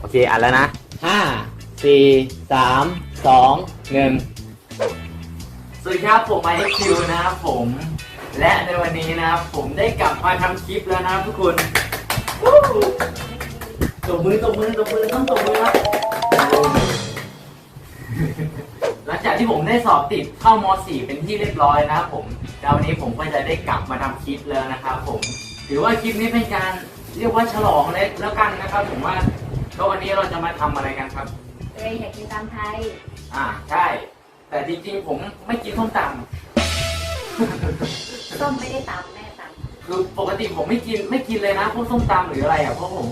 โอเคอัดแล้วนะห้าสี่สามสองหนึ่งสวัสดีครับผมไอคิวนะครับผม และในวันนี้นะครับผมได้กลับมาทำคลิปแล้วนะครับทุกคนวู้ตบมือตบมือตบมือต้องตบมือครับหลังจากที่ผมได้สอบติดเข้าม .4 เป็นที่เรียบร้อยนะครับผมแล้ววันนี้ผมก็จะได้กลับมาทำคลิปแล้วนะครับผมถือว่าคลิปนี้เป็นการเรียกว่าฉลองเลยแล้วกันนะครับ ผมว่า ก็วันนี้เราจะมาทำอะไรกันครับตัวเองอยากกินตามไทยอ่าใช่ แต่จริงๆผมไม่กินส้มตส้มไม่ได้ตำแม่ตำคือปกติผมไม่กินไม่กินเลยนะพวกส้มตำหรืออะไรอะเพราะผม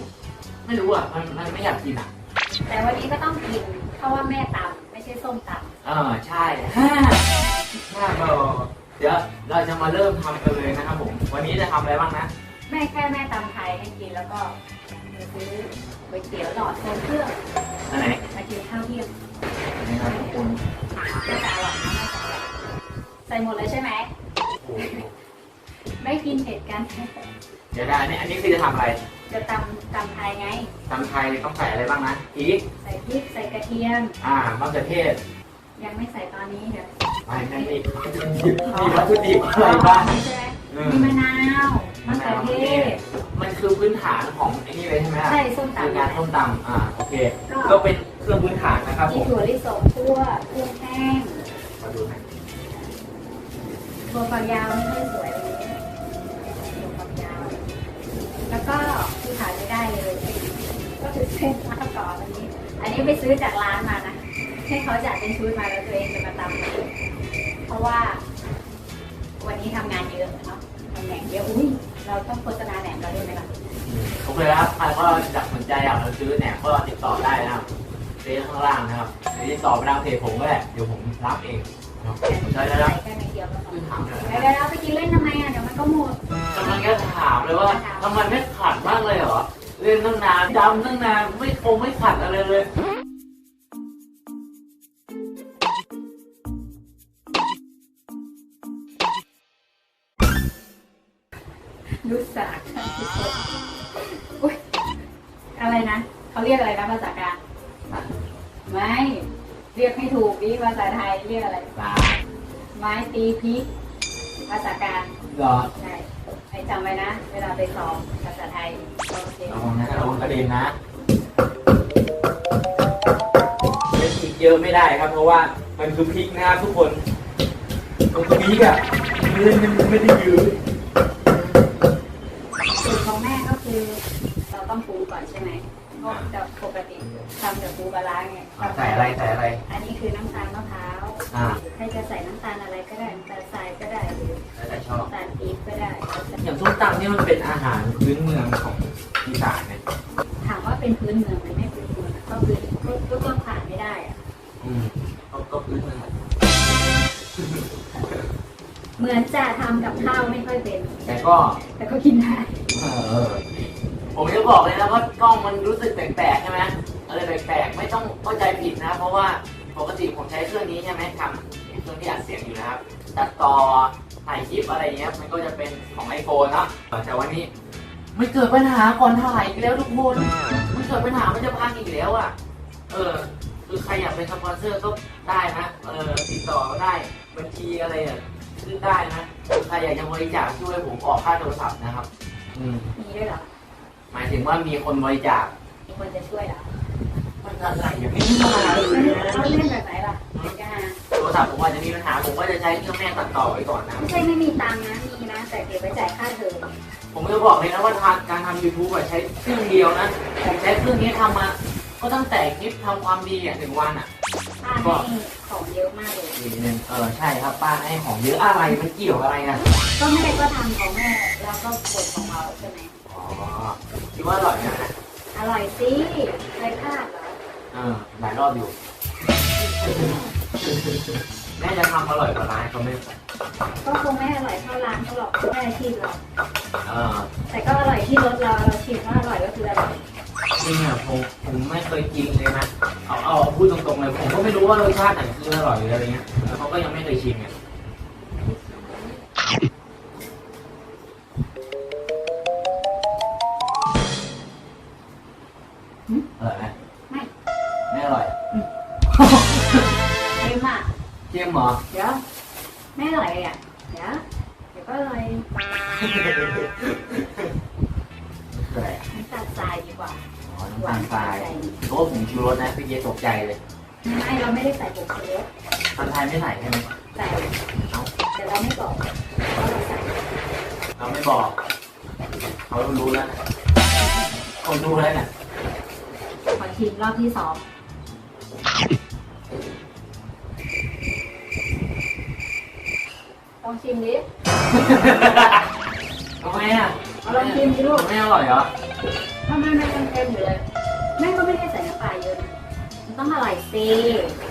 ไม่รู้อะมันมันไม่อยากกินอะำแต่วันนี้ก็ต้องกินเพราะว่าแม่ตำไม่ใช่ส้มตเออใช่ฮ่าฮ่าก็เดี๋ยวเราจะมาเริ่มทำกันเลยนะครับผม วันนี้จะทำอะไรบ้างนะำแม่แค่แม่ตำไทยให้กินแล้วก็ไปซื้อ ก๋วยเตี๋ยวหลอดโซนเครื่องอันไหนมากินข้าวเที่ยงนะครับทุกคนแม่จะอร่อยนะแม่จะอร่อยใส่หมดเลยใช่ไหมโอ้โหไม่กินเผ็ดกัน เดี๋ยวนะอันนี้อันนี้คือจะทำอะไร จะตำตำไทยไงตำไทยต้องใส่อะไรบ้างนะพริกใส่พริกใส่กระเทียม อ่ามะเขือเทศ ยังไม่ใส่ตอนนี้เดี๋ยวไม่นั่นนี่มีวัตถุดิบอะไรบ้างใช่ไหมอืมมีมะนาวมะเขือเทศมัน คือพื้นฐานของไอ้นี่เลยใช่ไหมใช่ส้มคือตำการต้มตำอ่าโอเคก็ก็เป็นเครื่องพื้นฐานนะครับผมีมถั่วลิสงคั่วเครื่องแห้งมาดูหน่อยตัวฝักยาวไม่ค่อยสวยเลยตัวฝักยาว แล้วก็ที่ขายไม่ได้เลย ก็คือเส้นมะละกออันนี้ อันนี้ไปซื้อจากร้านมานะ ให้เขาจัดเป็นชุดมาแล้วตัวเองจะมาตำเองเพราะว่า วันนี้ทำงานเยอะเนาะทำแหน่งเยอะอุ้ย เราต้องโฆษณาแหน่งเราด้วยไหมล่ะโอเคครับใครก็อยากสนใจอยากจะซื้อเนี่ยก็ติดต่อได้นะครับเฟซข้างล่างนะครับหรือติดต่อไปทางเพจผมก็ได้เดี๋ยวผมรับเองนะครับใช่แล้วนะแค่ไม่เดียวก็พอคือถามเลยเดี๋ยวเดี๋ยวเราไปกินเล่นทำไมอะเดี๋ยวมันก็หมดกำลังจะถามเลยว่าทำไมไม่ขัดบ้างเลยเหรอเล่นตั้งนานดำตั้งนานไม่คงไม่ขัดอะไรเลย เขาเรียกอะไรนะภาษากลางไม่เรียกไม่ถูกดิภาษาไทยเรียกอะไรตาไม้ตีพริกภาษากลางเหรอใช่ไอ้จำไว้นะ เวลาไปสอบภาษาไทยโอเคระวังนะระวังกระเด็นนะเล่นพริกเยอะไม่ได้ครับ เพราะว่ามันคือพริกนะครับทุกคนมันคือพริกอะเล่นมันไม่ได้ยืดสูตรของแม่ก็คือ เราต้องปรุงก่อนใช่ไหม เพราะจะปกติทำแต่ปูปลาร้าไงอะใส่อะไรใส่อะไร อันนี้คือน้ำตาลมะพร้าวอ่า ใครจะใส่น้ำตาลอะไรก็ได้น้ำตาลทรายก็ได้หรือแล้วแต่ชอบ น้ำตาลปี๊บก็ได้ อย่างส้มตำนี่มันเป็นอาหารพื้นเมืองของอีสานเนี่ยถามว่าเป็นพื้นเมืองไหมไม่พื้นเมืองก็คือก็ก็ต้องผ่านไม่ได้อะอืมก็ก็พื้นเมืองเหมือนจะทำกับข้าวไม่ค่อยเป็น แต่ก็แต่ก็กินได้ เออ ผมจะบอกเลยนะว่ากล้องมันรู้สึกแปลกๆใช่ไหมอะไรแปลกๆไม่ต้องเข้าใจผิดนะ เพราะว่าปกติผมใช้เครื่องนี้ใช่ไหมทำเครื่องที่อัดเสียงอยู่นะครับตัดต่อถ่ายคลิปอะไรเงี้ยมันก็จะเป็นของไอโฟนเนาะแต่วันนี้ไม่เกิดปัญหาก่อนถ่ายอีกแล้วทุกคนมันเกิดปัญหามันจะพังอีกแล้วอะเออคือใครอยากเป็นสปอนเซอร์ก็ได้นะเออติดต่อก็ได้บัญชีอะไรอะซื้อได้นะใครอยากจะบริจาคช่วยผมออกค่าโทรศัพท์นะครับ อืมมีด้วยเหรอ หมายถึงว่ามีคนบริจาคมีคนจะช่วยเหรอมันอะไรอย่างนี้มาเลยเขาเล่นแบบไหนล่ะถึงจะหาโทรศัพท์ผมอาจจะมีปัญหาผมก็จะใช้เครื่องแม่ตัดต่อไว้ก่อนนะ ไม่ใช่ไม่มีตังค์นะ มีนะ แต่เก็บไว้จ่ายค่าเทอมผมจะบอกเลยนะว่าทางการทำ YouTube อะใช้เครื่องเดียวนะ ผมใช้เครื่องนี้ทำมา ก็ตั้งแต่คลิปทำความดีอะหนึ่งวันอะป้าให้ของเยอะมากเลยอีกหนึ่งเออใช่ครับป้าให้ของเยอะอะไรมันเกี่ยวอะไรนะก็แม่ก็ทำของแม่แล้วก็กดของเราใช่ไหมอ๋อ คิดว่าอร่อยนะอร่อยสิเคยพลาดเหรอเออหลายรอบอยู่ แม่จะทำอร่อยกว่าร้านเขาไหม่ก็คงไม่อร่อยเท่าร้านเขาหรอกแม่อาชีพเราเออแต่ก็อร่อยที่รสเราเราชิมว่าอร่อยก็คืออร่อยจริงอะผมผมไม่เคยกินเลยนะเอาเอาพูดตรงๆเลยผมก็ไม่รู้ว่ารสชาติไหนคืออร่อยหรืออะไรเงี้ยแล้วเขาก็ยังไม่เคยชิมไงอ ไม่อร่อยเค็มอะเค็มเหรอเดี๋ยวไม่อร่อยอะเดี๋ยวเดี๋ยวก็อร่อยแปลกน้ำตาลทรายดีกว่าอ๋อน้ำตาลทรายเพราะว่าผมชูรสนะพี่เยตกใจเลยไม่เราไม่ได้ใส่ผงชูรสตอนไทยไม่ใส่ใช่ไหมใส่เอ้าแต่เราไม่บอกว่าเราใส่เราไม่บอกเขารู้แล้วนะเขารู้แล้วนะขอชิมรอบที่สอง ชิมดิทำไมอะเอาลองชิมดิลูกไม่อร่อยเหรอทำไมมันยังเค็มอยู่เลยแม่ก็ไม่ได้ใส่น้ำปลาเยอะนะมันต้องอร่อยสิ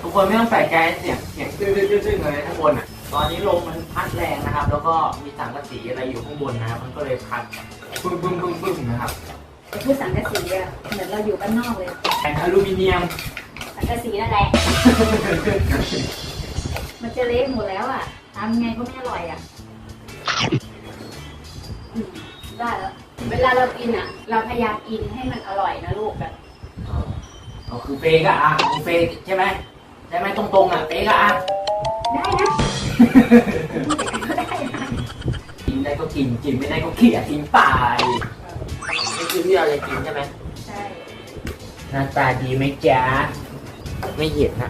ทุกคนไม่ต้องใส่ใจเสียงเสียงตื้อตื้อตื้อตื้อเลยข้างบนอะ ตอนนี้ลมมันพัดแรงนะครับ แล้วก็มีสังกะสีอะไรอยู่ข้างบนนะครับมันก็เลยพัดปึ้มปึ้มปึ้มปึ้มนะครับจะพูดสังกะสีอะเหมือนเราอยู่บ้านนอกเลย แผ่นอลูมิเนียม สังกะสีนั่นแหละ มันจะเละหมดแล้วอะทำไงก็ไม่อร่อยอะอืมได้แล้ว เวลาเรากินอะ เราพยายามกินให้มันอร่อยนะลูกแบบเอาคือเฟกอะอะคือเฟกใช่ไหมใช่ไหมตรงๆอะเฟกอะอะ ได้นะก็ได้นะกินได้ก็กิน กินไม่ได้ก็เขี่ยทิ้งไปนี่คือที่เราจะกินใช่ไหมใช่หน้าตาดีไหมจ๊ะไม่เห็นนะ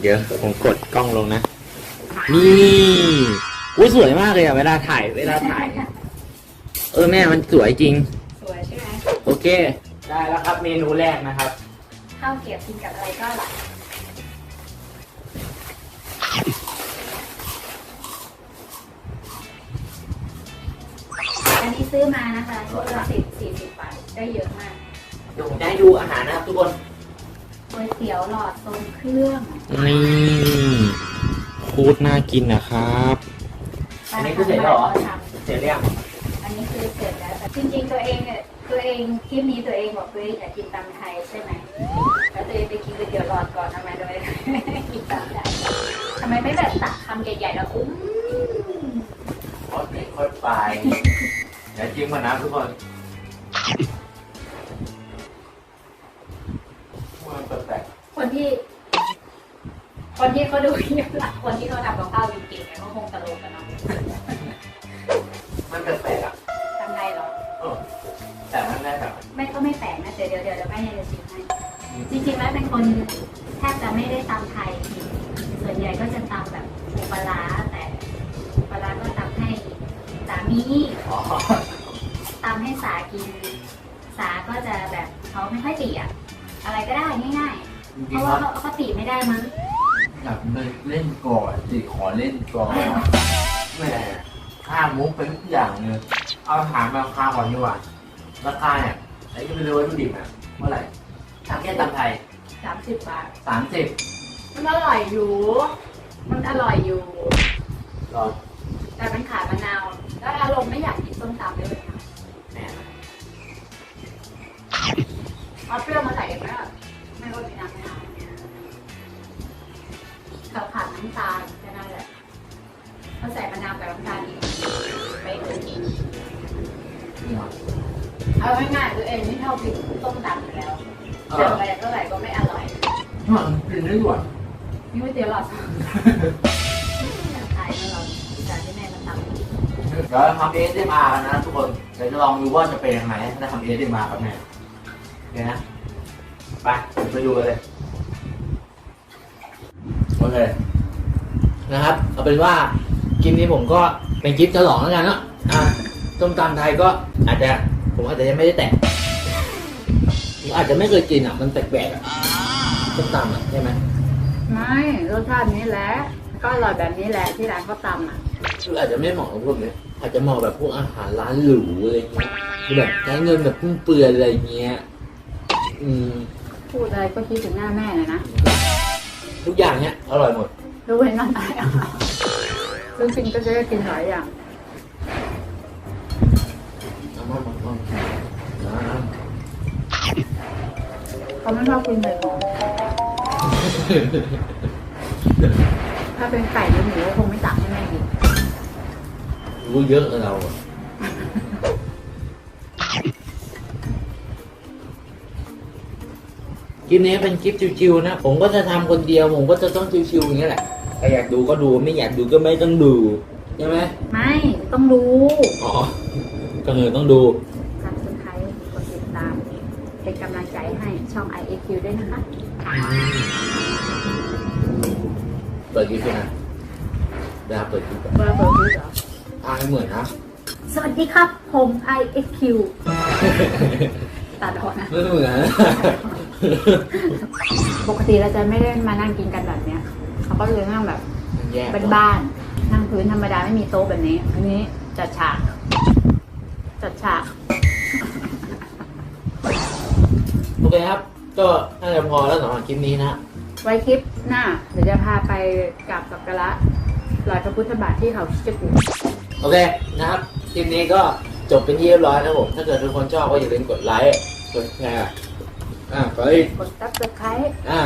เดี๋ยวผมกดกล้องลงนะ นี่อุ้ยสวยมากเลยอะเวลาถ่าย เวลาถ่าย เออแม่มันสวยจริง สวยใช่ไหมโอเค ได้แล้วครับเมนูแรกนะครับ ข้าวเกรี๊ยวกินกับอะไรก็อร่อยอันนี้ซื้อมานะคะชุดละสิบสี่สิบบาทได้เยอะมากเดี๋ยวผมจะให้ดูอาหารนะครับทุกคนก๋วยเตี๋ยวหลอดทรงเครื่อง นี่ คูดน่ากินนะครับ อันนี้คือเสร็จแล้วเหรอทำเสร็จหรือยังอันนี้คือเสร็จแล้วแต่จริงๆตัวเองเนี่ยตัวเองคลิปนี้ตัวเองบอกตัวเองอยากกินตำไทยใช่ไหมแล้วตัวเองไปกินก๋วยเตี๋ยวหลอดก่อนทำไมตัวเองไม่กินตำไทยทำไมไม่แบบตักคำใหญ่ๆแล้วอุ้มค่อยเป็นค่อยไปเดี๋ยวจิ้มก่อนนะทุกคนมันแปลกคนที่ คนที่เขาดูคลิปหลักคนที่เขาทำกับข้าวจริงๆเนี่ยเขาคงตลกกันเนาะๆมันแปลกๆอะทำไงเหรอ เออแต่มันได้แบบไม่ก็ไม่แปลกนะเดี๋ยวเดี๋ยวเดี๋ยวแม่จะชิมให้ จริงๆแล้วเป็นคนแทบจะไม่ได้ตำไทย ส่วนใหญ่ก็จะตำแบบปูปลาร้าแต่ปูปลาร้าก็ตำให้สามีอ๋อตำให้สากิน สาก็จะแบบเขาไม่ค่อยติอะ อะไรก็ได้ง่ายจๆเพริงราะๆคว่ารับเขาเขาติไม่ได้มั้ง อยากเล่นก่อนสิขอเล่นก่อนแหมค่ามุกเป็นทุกอย่างเลยเอาอาหารมาราคาก่อนดีกว่าราคาเนี่ยไอ้ที่เป็นวัตถุดิบอะเมื่อไหร่ถามแค่ตำไทยสามสิบบาท สามสิบมันอร่อยอยู่ มันอร่อยอยู่ รอแต่มันขาดมะนาว แล้วอารมณ์ไม่อยากกินส้มตำเลยค่ะแหมเอาเปรี้ยวมาใส่ไหมอะไม่ว่ามีน้ำมะนาว กับขาดน้ำตาลแค่นั้นแหละเขาใส่มะนาวกับน้ำตาลอีกไปถึงอีกนี่เหรอเอาง่ายๆตัวเองไม่ชอบกินต้มตำอยู่แล้วเอเจออไปเท่าไหร่ก็ไม่อร่อยมันกินได้ด้วยนี่ก๋วยเตี๋ยวหลอดอยากขายให้เราจากที่แม่มาทำเดี๋ยวเราทำเอสเอ็มอาร์กันนะทุกคนเดี๋ยวจะลองดูว่าจะเป็นยังไงถ้าทำเอสเอ็มอาร์กับแม่เดี๋ยวนะ ไปไปดูกันเลย โอเคนะครับ เอาเป็นว่าคลิปนี้ผมก็เป็นคลิปฉลองแล้วกันเนาะอ่าต้มตำไทยก็อาจจะผมอาจจะยังไม่ได้แตะผมอาจจะไม่เคยกินอะ มันแปลกๆอะต้มตำอะใช่ไหมไม่รสชาตินี้แหละก็อร่อยแบบนี้แหละที่ร้านเขาตำอะคืออาจจะไม่เหมาะกับพวกนี้อาจจะเหมาะแบบพวกอาหารร้านหรูอะไรเงี้ยคือแบบใช้เงินแบบฟุ่มเฟือยอะไรเงี้ย อืมพูดอะไรก็คิดถึงหน้าแม่เลยนะ ทุกอย่างเนี้ยอร่อยหมดรู้เห็นมันอะไรอะซึ่งจริงก็จะได้กินหลายอย่างน้ำมันน้ำมันน้ำเขาไม่ชอบกินใส่ของถ้าเป็นไก่หรือหมูก็คงไม่ตักให้แม่กินรู้เยอะกับเราอะ คลิปนี้เป็นคลิปชิวๆนะ ผมก็จะทำคนเดียว ผมก็จะต้องชิวๆอย่างนี้ยแหละใครอยากดูก็ดู ไม่อยากดูก็ไม่ต้องดู ใช่ไหม ไม่ต้องรู้อ๋อก็คือต้องดูการสุดท้ายกดติดตาม เป็นกำลังใจให้ช่อง IAQ ด้วยนะคะเปิดคลิปด้วยนะเดี๋ยวเปิดคลิปก่อนเบอร์เบอร์รู้เหรออ่าไม่เหมือนนะ สวัสดีครับ ผม IAQ ตัดออกนะไม่เหมือน ปกติเราจะไม่ได้มานั่งกินกันแบบเนี้ยเขาก็เลยนั่งแบบแยกเป็นบ้านๆนั่งพื้นธรรมดาไม่มีโต๊ะแบบนี้ อันนี้จัดฉาก จัดฉาก โอเคครับ ก็น่าจะพอแล้วสำหรับคลิปนี้นะ ไว้คลิปหน้า เดี๋ยวจะพาไปกราบสักการะรอยพระพุทธบาทที่เขาคิดจะกูโอเคนะครับคลิปนี้ก็จบเป็นที่เรียบร้อยนะครับผม ถ้าเกิดทุกคนชอบก็อย่าลืมกดไลค์กดแชร์ อ่าก็อีกกด subscribe อ่า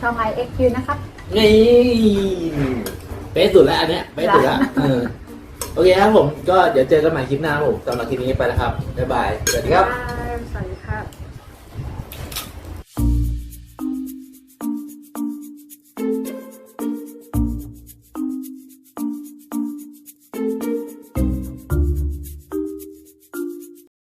ช่อง IXQ นะครับ นี่เป๊ะสุดแล้วอันเนี้ยเป๊ะสุดแล้วเออโอเคครับผมก็เดี๋ยวเจอกันใหม่คลิปหน้าครับผมสำหรับคลิปนี้ไปแล้วครับบ๊ายบายสวัสดีครับบ๊ายบาย